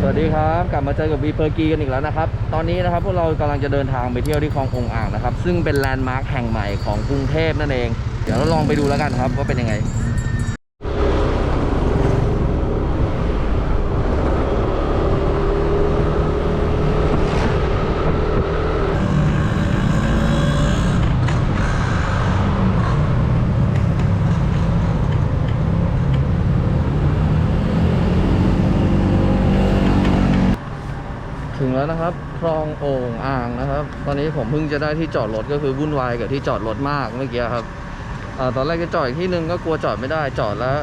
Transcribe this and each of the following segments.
สวัสดีครับ กลับมาเจอกับวีเปอร์กีกันอีกแล้วนะครับ ตอนนี้นะครับพวกเรากำลังจะเดินทางไปเที่ยวที่คลององอ่างนะครับ ซึ่งเป็นแลนด์มาร์คแห่งใหม่ของกรุงเทพนั่นเอง เดี๋ยวเราลองไปดูแล้วกันครับว่าเป็นยังไง ถึงแล้วนะครับ คลองโอ่งอ่างนะครับ ตอนนี้ผมเพิ่งจะได้ที่จอดรถก็คือวุ่นวายกับที่จอดรถมากเมื่อกี้ครับอตอนแรกจะจอดอีกที่หนึ่งก็กลัวจอดไม่ได้จอดแล้ว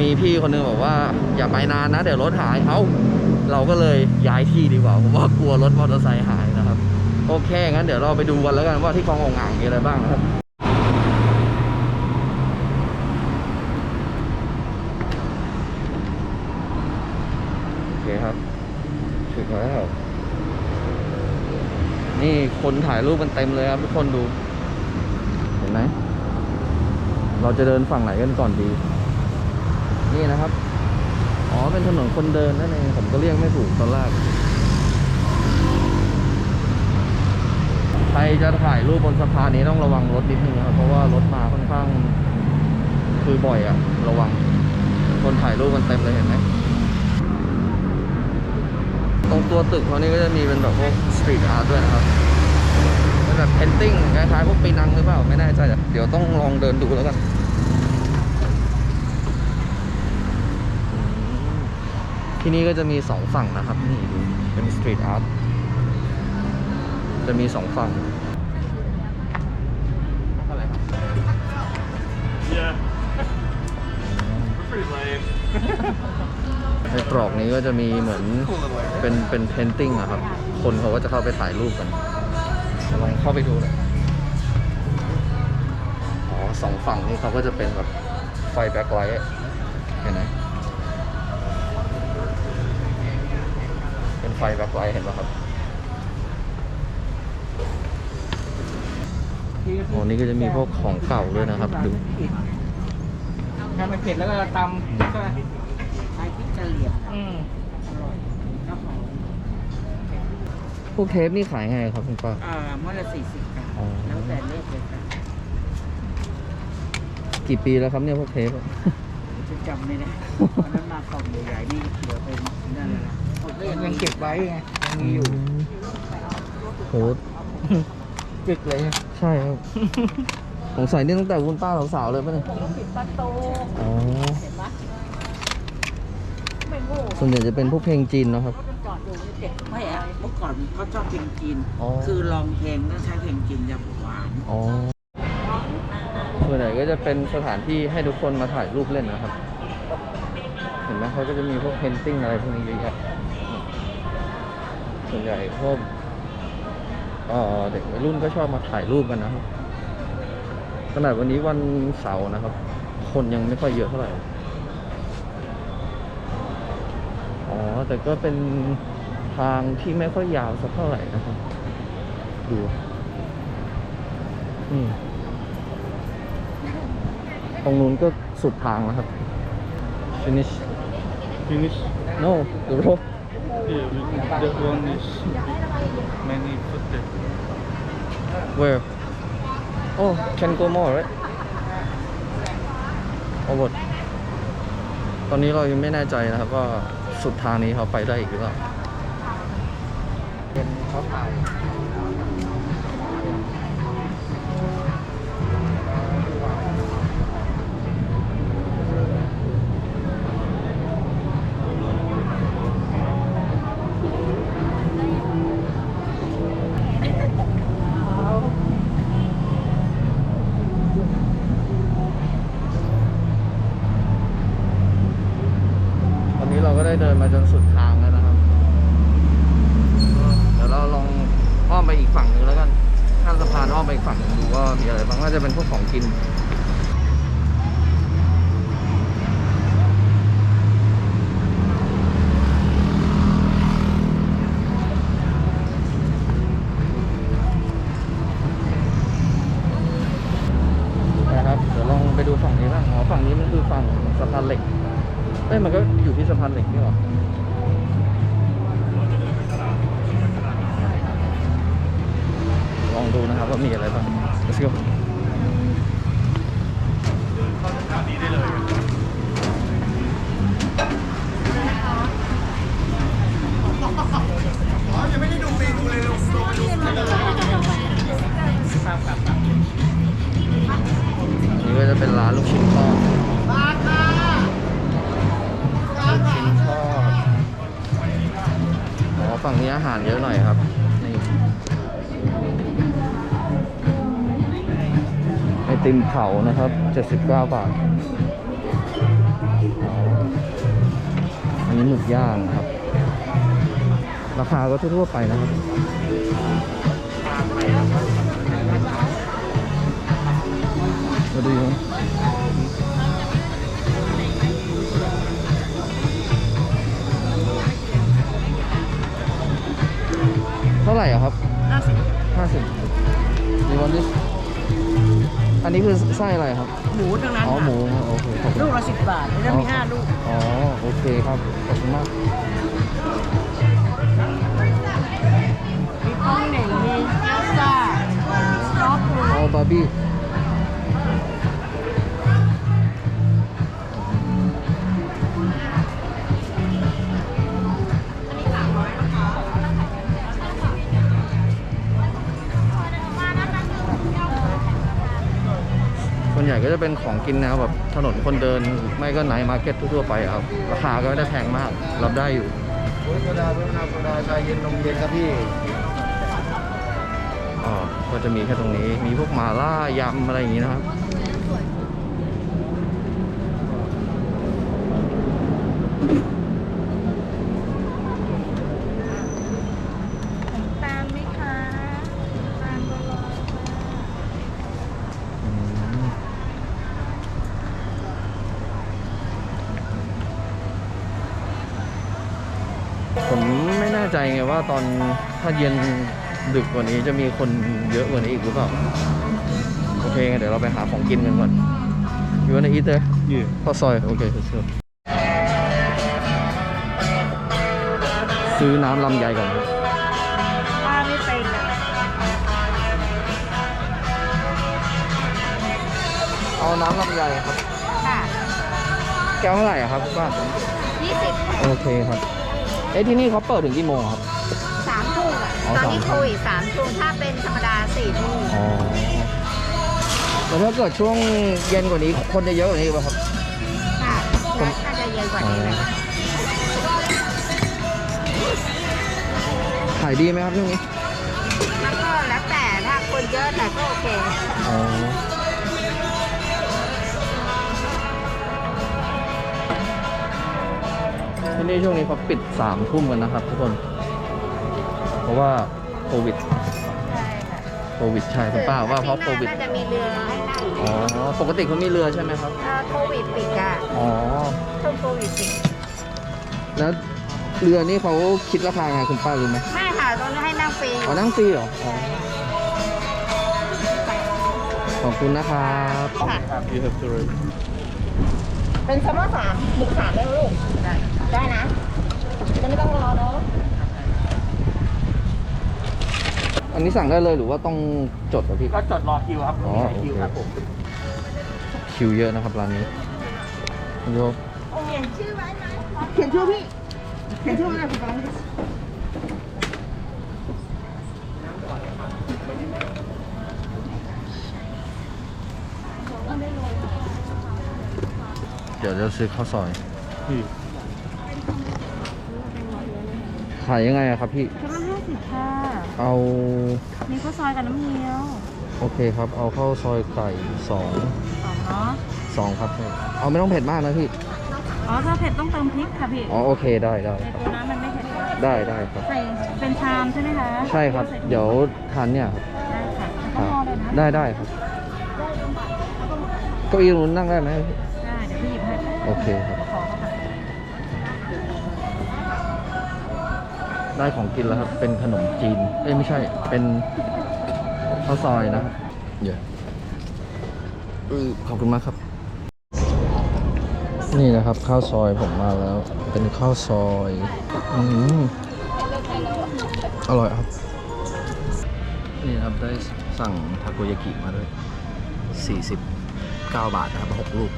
มีพี่คนหนึงบอกว่าอย่าไปนานนะ เดี๋ยวรถหายเอ้าเราก็เลยย้ายที่ดีกว่าผมว่ากลัวรถมอเตอร์ไซค์หายนะครับ โอเคงั้นเดี๋ยวเราไปดูกันแล้วกันว่าที่คลององอ่างมีอะไรบ้างนะครับ โอเคครับ ถึงแล้ว นี่คนถ่ายรูปกันเต็มเลยครับทุกคนดู เห็นไหม เราจะเดินฝั่งไหนกันก่อนดี นี่นะครับ อ๋อ เป็นถนนคนเดินนั่นเองผมก็เรียกไม่ถูกตอนแรกใครจะถ่ายรูปบนสะพานนี้ต้องระวังรถนิดนึงครับเพราะว่ารถมาค่อนข้าง คือบ่อยอะระวัง คนถ่ายรูปกันเต็มเลยเห็นไหม ตรงตัวตึกเขานี่ก็จะมีเป็นแบบพวกสตรีทอาร์ตด้วยนะครับเป็นแบบเพนติ้งคล้ายๆพวกปีนังหรือเปล่าไม่แน่ใจเดี๋ยวต้องลองเดินดูแล้วกันที่นี่ก็จะมีสองฝั่งนะครับนี่ดูเป็นสตรีทอาร์ตจะมีสองฝั่ง Yeah. We're pretty lame. ในตรอกนี้ก็จะมีเหมือน Cool little area. เป็นเป็นเพนติ้งอะครับ คนเขาก็จะเข้าไปถ่ายรูปกันเดี๋ยวลองเข้าไปดูหน่อยอ๋อสองฝั่งนี้เขาก็จะเป็นแบบไฟแบ็คไลท์เห็นไหมเป็นไฟแบ็คไลท์เห็นไหมครับอ๋อนี่ก็จะมีพวกของเก่าด้วยนะครับดูถ้ามันเผ็ดแล้วก็ตำก็ไม้พริกกะเหรี่ยง อืมอร่อยครับผมพวกเทปนี่ขายไงครับคุณป้า อ่าม้วนละสี่สิบค่ะอ๋อ แล้วแต่เลขเลยค่ะกี่ปีแล้วครับเนี่ยพวกเทปอะ จะจำไม่ได้วันนั้นมากล่องใหญ่ๆนี่เดี๋ยวเป็นนั่นเลยนะยังเก็บไว้ไงยังมีอยู่โหจึกเลยใช่ครับ สงสัยนี่ตั้งแต่คุณป้าสาวๆเลยป่ะเนี่ยปิดประตูอ๋อ เห็นปะไม่โง่ ส่วนใหญ่จะเป็นพวกเพลงจีนเนาะครับ จอดอยู่เด็กไม่อะเมื่อก่อนเขาชอบเพลงจีน อ๋อ คือลองเพลงต้องใช้เพลงจีนจะหวานอ๋อ ส่วนใหญ่ก็จะเป็นสถานที่ให้ทุกคนมาถ่ายรูปเล่นนะครับ เห็นไหมเขาก็จะมีพวกเพนติ้งอะไรพวกนี้เยอะแยะส่วนใหญ่พวกเอ่อเด็กวัยรุ่นก็ชอบมาถ่ายรูปกันนะครับ ขนาดวันนี้วันเสาร์นะครับ คนยังไม่ค่อยเยอะเท่าไหร่ อ๋อ แต่ก็เป็นทางที่ไม่ค่อยยาวสักเท่าไหร่นะครับ ดูอืมตรงนู้นก็สุดทางแล้วครับ finish Finish. no the road Yeah, we, that one is many foot there. where oh can go more right oh what ตอนนี้เรายังไม่แน่ใจนะครับว่า สุดทางนี้เขาไปได้อีกหรือเปล่าเป็นเขาถ่าย เฝั่งนี้อาหารเยอะหน่อยครับ นี่ไอติมเผานะครับ 79 บาท อันนี้หมึกย่างครับ ราคาก็ทั่วไปนะครับมาดูนะ เท่าไหร่อะครับห้าสิบห้าสิบมีวันนี้อันนี้คือไส้อะไรครับ หมูทั้งนั้นอ๋อหมูโอเคขอบคุณลูกละสิบบาทแล้วมีห้าลูก อ๋อโอเคครับขอบคุณมากมีข้าวเหน่งมีเกี๊ยวซ่าซอสปูอ๋อบาร์บี้ วนใหญ่ก็จะเป็นของกินแนวแบบถนนคนเดินไม่ก็ไนท์มาร์เก็ตทั่วๆไปอะครับ ราคาก็ไม่ได้แพงมาก รับได้อยู่โซดาเบอร์นาโซดาชาเย็นนมเย็นครับพี่อ๋อก็จะมีแค่ตรงนี้ มีพวกหมาล่ายำอะไรอย่างนี้นะครับ ตามไหมคะตามบัวลอยค่ะ อืมผมไม่แน่ ใจไงว่าตอนถ้าเย็นดึกกว่านี้จะมีคนเยอะกว่านี้อีกหรือเปล่า โอเคงั้นเดี๋ยวเราไปหาของกินกันก่อน You wanna eat there? Yeah. ข้าวซอยโอเค let's go ซื้อน้ำลำไยก่อนครับป้าไม่เป็นอะเอาน้ำลำไยครับ ค่ะ แก้วเท่าไหร่อะครับป้ายี่สิบโอเคครับ เอ๊ะที่นี่เขาเปิดถึงกี่โมงครับ สามทุ่มอะอ๋อตอนนี้สามทุ่ม โควิดสามทุ่มถ้าเป็นธรรมดาสี่ทุ่มอ๋อแล้วถ้าเกิดช่วงเย็นกว่านี้คนจะเยอะกว่านี้ป่ะครับ ค่ะน่าจะเย็นกว่านี้นะคะขายดีไหมครับช่วงนี้ มันก็แล้วแต่ถ้าคนเยอะแต่ก็โอเค อ๋อ ที่นี่ช่วงนี้เขาปิดสามทุ่มกันนะครับทุกคน เพราะว่าโควิดใช่ค่ะโควิดใช่คุณป้าว่าเพราะโควิดน่าจะมีเรือให้นั่งอ๋อ ปกติเขามีเรือใช่ไหมครับ เอ่อโควิดปิดอะอ๋อ ช่วงโควิดปิดแล้วเรือนี่เขาคิดราคาไงคุณป้ารู้ไหมไม่ค่ะตรงนี้ให้นั่งฟรีอ๋อนั่งฟรีเหรออ๋อขอบคุณนะครับค่ะ You have to write. เป็นซัมเมอร์สามหมึกสามได้ไหมลูกได้ นะจะไม่ต้องรอเนาะอันนี้สั่งได้เลยหรือว่าต้องจดเหรอพี่ ก็จดรอคิวครับอ๋อมีคิวครับผมคิวเยอะนะครับร้านนี้คุณโยเขียนชื่อไว้ไหมเขียนชื่อพี่ เขียนชื่อไว้หน่อยคุณฟังเดี๋ยวจะซื้อข้าวซอย ขายยังไงอะครับพี่ชุดละห้าสิบค่ะเอามีข้าวซอยกับน้ำเงี้ยวโอเคครับ เอาข้าวซอยไก่สองสองเนาะสองครับเอาไม่ต้องเผ็ดมากนะพี่อ๋อถ้าเผ็ดต้องเติมพริกค่ะพี่อ๋อโอเคได้ได้ในครับตัวนั้นมันไม่เผ็ดมากได้ได้ครับ ใส่เป็นชามใช่ไหมคะใช่ครับ เดี๋ยวทานเนี่ยครับได้ค่ะคต้อรังรอเลยนะได้ได้ครับเก้าอี้นู้นนั่งได้ไหมพี่ได้เดี๋ยวพี่หยิบให้ โอเคครับ ได้ของกินแล้วครับ เป็นขนมจีน เอ้ยไม่ใช่ เป็นข้าวซอยนะครับเยอะขอบคุณมากครับ นี่นะครับ ข้าวซอยผมมาแล้ว เป็นข้าวซอยอืมอร่อยครับ นี่ครับได้สั่งทาโกยากิมาด้วย 49 บาทนะครับ 6 ลูก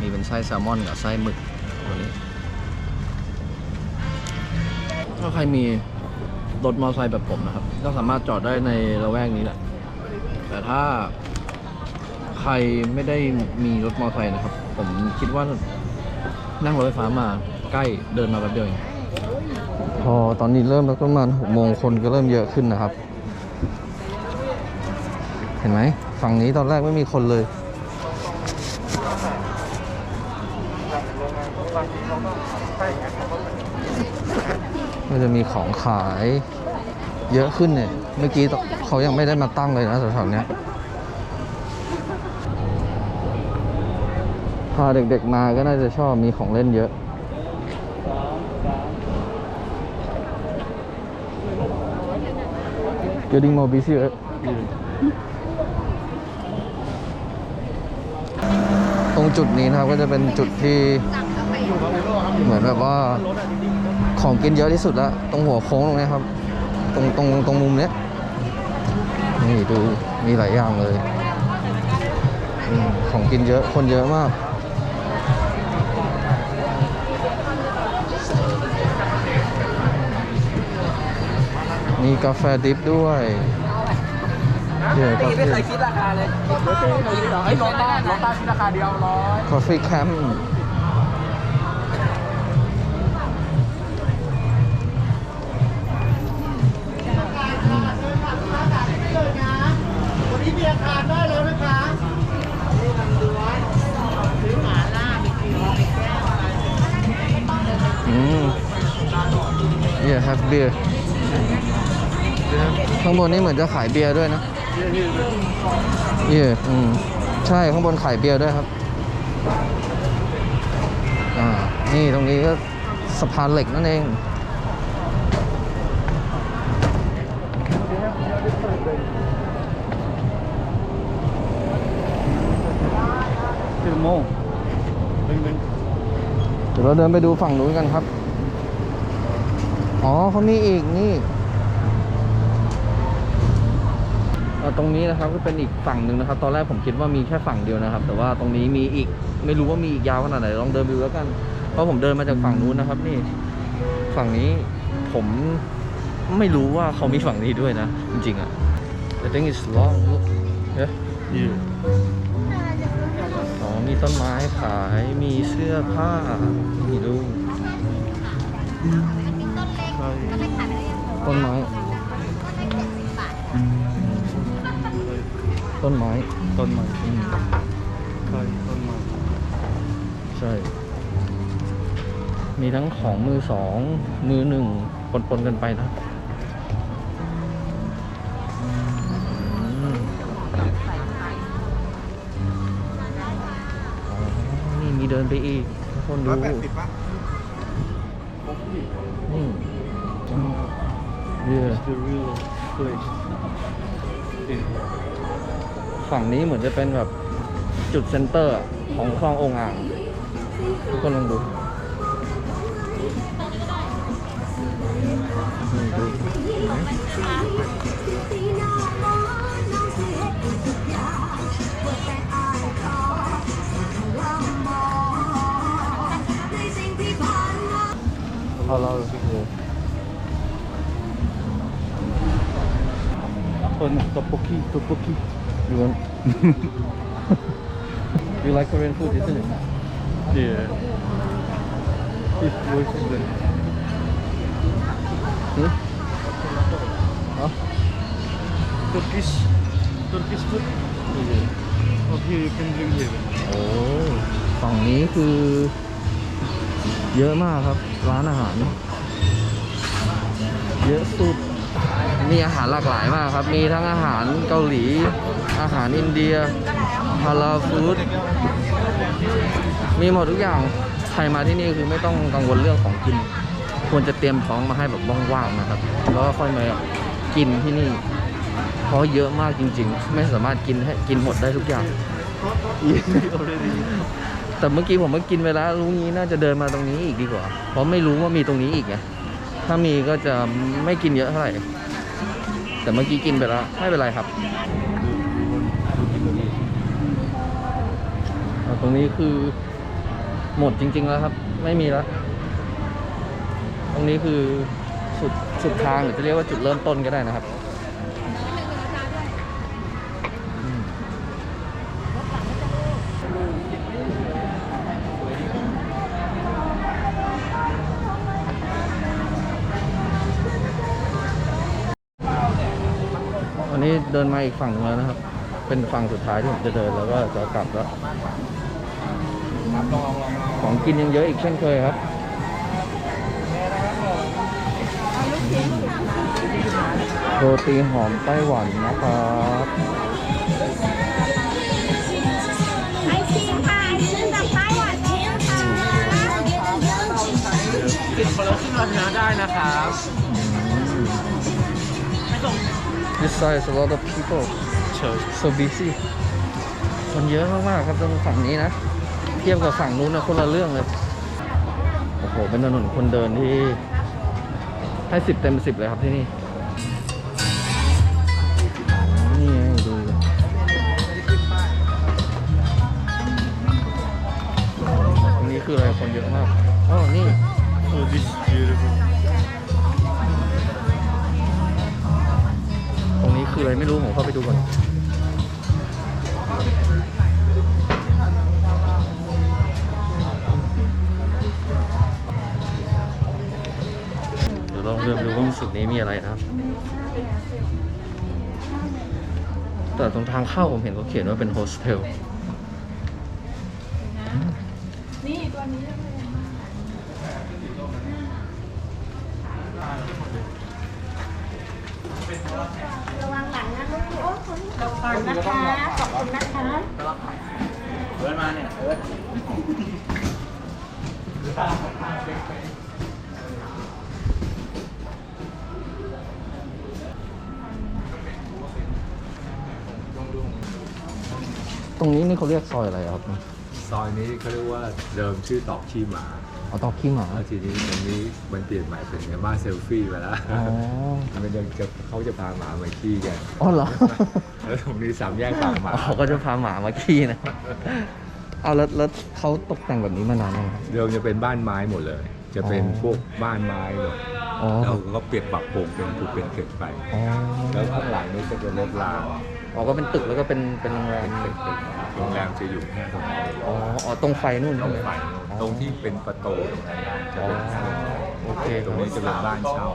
มีเป็นไส้แซลมอนกับไส้หมึกตัวนี้ ถ้าใครมีรถมอเตอร์ไซค์แบบผมนะครับ ก็สามารถจอดได้ในละแวกนี้แหละ แต่ถ้าใครไม่ได้มีรถมอเตอร์ไซค์นะครับ ผมคิดว่านั่งรถไฟฟ้ามาใกล้เดินมาแป๊บเดียวเองพอตอนนี้เริ่มแล้วก็ประมาณหกโมงคนก็เริ่มเยอะขึ้นนะครับ เห็นไหมฝั่งนี้ตอนแรกไม่มีคนเลย ก็จะมีของขายเยอะขึ้นเนี่ย เมื่อกี้เขายังไม่ได้มาตั้งเลยนะแถวๆนี้พาเด็กๆมาก็น่าจะชอบมีของเล่นเยอะ Getting more busy ตรงจุดนี้นะครับก็จะเป็นจุดที่เหมือนแบบว่า ของกินเยอะที่สุดแล้ว ตรงหัวโค้งตรงนี้ครับ ตรงตรงตรงมุมเนี้ยนี่ดูมีหลายอย่างเลยอืมของกินเยอะคนเยอะมาก มีกาแฟดริฟด้วยเดี๋ยวกาแฟไม่เคยคิดราคาเลยไม่เคยคิดหรอไอ้ลงต้าลงต้าคิดราคาเดียวร้อยคอฟฟี่แคมป์ yeah have beer ข้างบนนี้เหมือนจะขายเบียร์ด้วยนะเย่อืมใช่ข้างบนขายเบียร์ด้วยครับ อ่า นี่ตรงนี้ก็สะพานเหล็กนั่นเอง Till more. Bing bing. เดี๋ยวเราเดินไปดูฝั่งนู้นกันครับ อ๋อเขามีอีกนี่เอ่อตรงนี้นะครับก็เป็นอีกฝั่งหนึ่งนะครับ ตอนแรกผมคิดว่ามีแค่ฝั่งเดียวนะครับ แต่ว่าตรงนี้มีอีกไม่รู้ว่ามีอีกยาวขนาดไหนลองเดินไปดูแล้วกัน เพราะผมเดินมาจากฝั่งนู้นนะครับ นี่ ฝั่งนี้ผมไม่รู้ว่าเขามีฝั่งนี้ด้วยนะ จริงๆอะ I think it's long look yeah Yeah. อ๋อมีต้นไม้ขายมีเสื้อผ้านี่ดู ต้นไม้ ต้นไม้ ต้นไม้อืมใช่ต้นไม้ใช่ มีทั้งของมือสอง มือหนึ่งปนๆกันไปนะอืมอ๋อนี่มีเดินไปอีกทุกคนดู เย It's the real place in here. ฝั่งนี้เหมือนจะเป็นแบบจุดเซ็นเตอร์ของคลององอ่างทุกคนลองดูนี่ดูเห็นไหมเอาเรา ดู Oh no, tteokbokki, tteokbokki. You want? you like Korean food, isn't it? Yeah. This voice is the Hmm? Huh? Turkish Turkish food. Yeah. Oh, here you can bring here. โอ้ฝั่งนี้คือเยอะมากครับร้านอาหารเยอะสุด มีอาหารหลากหลายมากครับ มีทั้งอาหารเกาหลี อาหารอินเดียฮาลาฟู้ดมีหมดทุกอย่าง ใครมาที่นี่คือไม่ต้องกังวลเรื่องของกิน ควรจะเตรียมท้องมาให้แบบว่างๆนะครับ แล้วค่อยมากินที่นี่ เพราะเยอะมากจริง ๆ ไม่สามารถกินให้กินหมดได้ทุกอย่าง แต่เมื่อกี้ผมก็กินไปแล้วรู้งี้น่าจะเดินมาตรงนี้อีกดีกว่า เพราะไม่รู้ว่ามีตรงนี้อีกไง ถ้ามีก็จะไม่กินเยอะเท่าไหร่ แต่เมื่อกี้กินไปแล้ว ไม่เป็นไรครับ ตรงนี้คือหมดจริง ๆ แล้วครับ ไม่มีแล้ว ตรงนี้คือสุดสุดทางหรือจะเรียกว่าจุดเริ่มต้นก็ได้นะครับ เดินมาอีกฝั่งนึงแล้วนะครับ เป็นฝั่งสุดท้ายที่ผมจะเดินแล้วก็จะกลับแล้วของกินยังเยอะอีกเช่นเคยครับโรตีหอมไต้หวันนะครับไอซีค่ะไอซีจากไต้หวันเองค่ะติดคนละครึ่งราคาได้นะครับ This side is a lot of people so busy คนเยอะมากๆครับตรงฝั่งนี้นะ เทียบกับฝั่งนู้นนะคนละเรื่องเลย โอ้โห เป็นถนนคนเดินที่ ให้สิบเต็มสิบเลยครับที่นี่ นี่ไงดูตรงนี้คืออะไรคนเยอะมาก อ๋อ นี่ Oh, this is beautiful. คืออะไรไม่รู้ผมเข้าไปดูก่อนเดี๋ยวลองเดินดูว่าสุดนี้มีอะไรนะครับ แต่ตรงทางเข้าผมเห็นเขาเขียนว่าเป็นโฮสเทล ระวังหลังนะลูกโอ้คนขอบคุณนะคะขอบคุณนะคะเอิร์ดมาเนี่ยเอิร์ดตรงนี้นี่เขาเรียกซอยอะไรครับ ซอยนี้เขาเรียกว่าเดิมชื่อตอกขี้หมา อาตอกขี้หมาแล้วทีนี้ตรงนี้มันเปลี่ยนใหม่เป็นไงบ้านเซลฟี่ไปแล้วอ๋อ มันยังจะเขาจะพาหมามาขี้กันอ๋อเหรอ แล้วตรงนี้สามแยกปากหมา อ๋อก็จะพาหมามาขี้นะ เอาแล้วแล้วเขาตกแต่งแบบนี้มานานยังครับ เดิมจะเป็นบ้านไม้หมดเลย จะเป็นอ๋อ พวกบ้านไม้หมดอ๋อแล้วก็เปลี่ยนปรับปรุงเป็นผูเป็นเกิดไป อ๋อ แล้วข้างหลังนี่ก็จะเลิกลาง อ๋อก็เป็นตึกแล้วก็เป็นเป็นโรงแรมเป็นตึกตึกโรงแรมจะอยู่แค่ตรงนี้อ๋ออ๋อตรงไฟนู่นตรงใช่หม ไฟอ๋อตรงที่เป็นประตูตรงนั้นจะอ๋อเป็นโอเคตรงนี้จะเป็นบ้านเช่า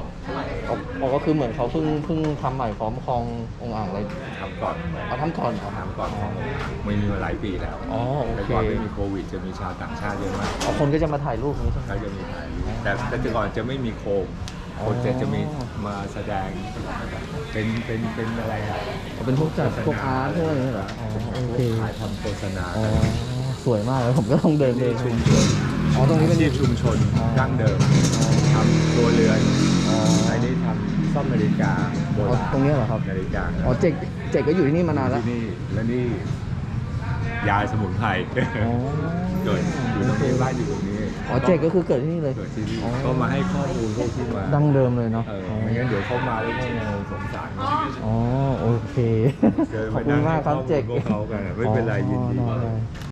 อ๋ออ๋อก็คือเหมือนเขาเพิ่งเพิ่งทำใหม่พร้อมคลององค์อ่างเลยทำก่อนเอาทำก่อนเหรอ ทำก่อนไม่มีมาหลายปีแล้วอ๋อโอแต่เคก่อนไม่มีโควิด จะมีชาวต่างชาติเยอะมาก อ๋อคนก็จะมาถ่ายรูปนี้ใช่ไหม เขาจะมีถ่ายรูปแต่แต่ก่อนจะไม่มีโคมอ๋อ คนจะจะมีมาแสดงเป็นเป็นเป็นอะไรอะอ๋อเป็นพวกจัดพวกอาร์ตพวกอะไรเหรออ๋อโอเคถ่ายทำโฆษณาอ๋อสวยมากเลยผมก็ต้องเดินเดินชุมชนอ๋อตรงนี้เป็นอาชีพชุมชนอ๋อดั้งเดิมทำตัวเรือนอ๋อไอ้นี่ทำซ่อมนาฬิกาโบอ๋อราณตรงเนี้ยเหรอครับนาฬิกาอ๋อเจกเจกก็อยู่ที่นี่มานานแล้วที่นี่และนี่ยาสมุนไพรอ๋อเกิดอยู่ตรงนี้บ้านอยู่ตรงนี้ อ๋อเจกก็คือเกิดที่นี่เลย เกิดที่นี่อ๋อ ก็มาให้ข้อมูลพวกที่มาดั้งเดิมเลยเนาะเออไม่งั้นเดี๋ยวเขามาแล้วก็งงสงสารอ๋อโอเคเกิดขอบมาคุณมากครับเจกพวกเขากันอะไม่เป็นไรยินดี อ๋อได้ได้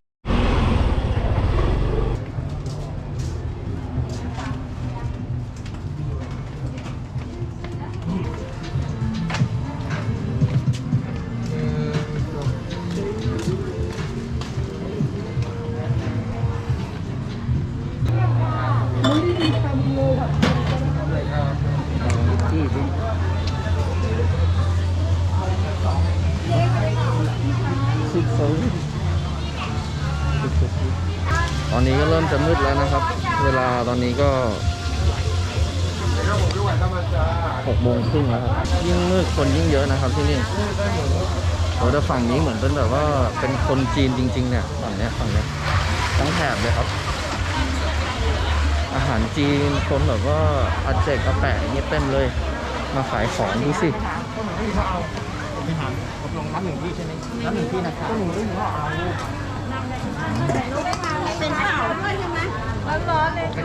จะมืดแล้วนะครับ เวลาตอนนี้ก็หกโมงครึ่งแล้วครับยิ่งมืดคนยิ่งเยอะนะครับที่นี่โอ้แต่ฝั่งนี้เหมือนเป็นแบบว่าเป็นคนจีนจริง ๆ เนี่ยฝั่งเนี้ยฝั่งเนี้ยทั้งแถบเลยครับ อาหารจีนคนแบบว่าอาเจกอาแปะอย่างเงี้ยเต็มเลย มาขายของดูสิผมลงน้ำหนึ่งที่ใช่ไหมน้ำหนึ่งที่นะครับหนึ่งที่ว่าเอา ร้อนๆเลยค่ะ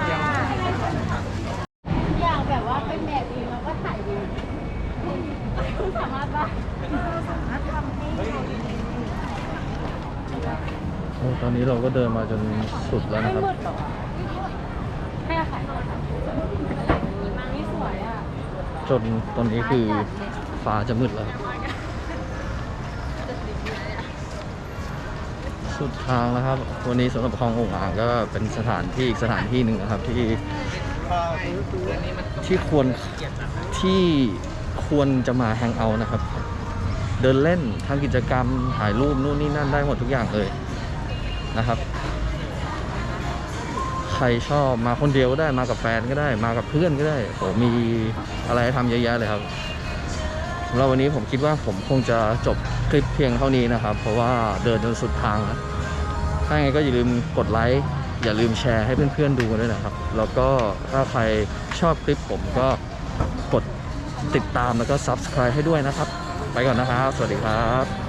อยากแบบว่าเป็นแบบนี้แล้วก็ถ่ายวิวสามารถว่าสามารถทำให้เขาโอ้ตอนนี้เราก็เดินมาจนสุดแล้วไม่นะครับมืดหรอให้อาขายนี่สวยอะจนตอนนี้คือฟ้าจะมืดแล้ว สุดทางแล้วครับ วันนี้สำหรับคลององอ่างก็เป็นสถานที่อีกสถานที่หนึ่งนะครับที่ที่ควรที่ควรจะมาแฮงเอาท์นะครับ เดินเล่นทำกิจกรรมถ่ายรูปนู่นนี่นั่นได้หมดทุกอย่างเลยนะครับ ใครชอบมาคนเดียวก็ได้มากับแฟนก็ได้มากับเพื่อนก็ได้โอมีอะไรให้ทำเยอะแยะเลยครับสำหรับวันนี้ผมคิดว่าผมคงจะจบคลิปเพียงเท่านี้นะครับ เพราะว่าเดินจนสุดทางแล้ว ถ้าไงก็อย่าลืมกดไลค์อย่าลืมแชร์ให้เพื่อนๆดูกันด้วยนะครับ แล้วก็ถ้าใครชอบคลิปผมก็กดติดตามแล้วก็ Subscribe ให้ด้วยนะครับ ไปก่อนนะครับ สวัสดีครับ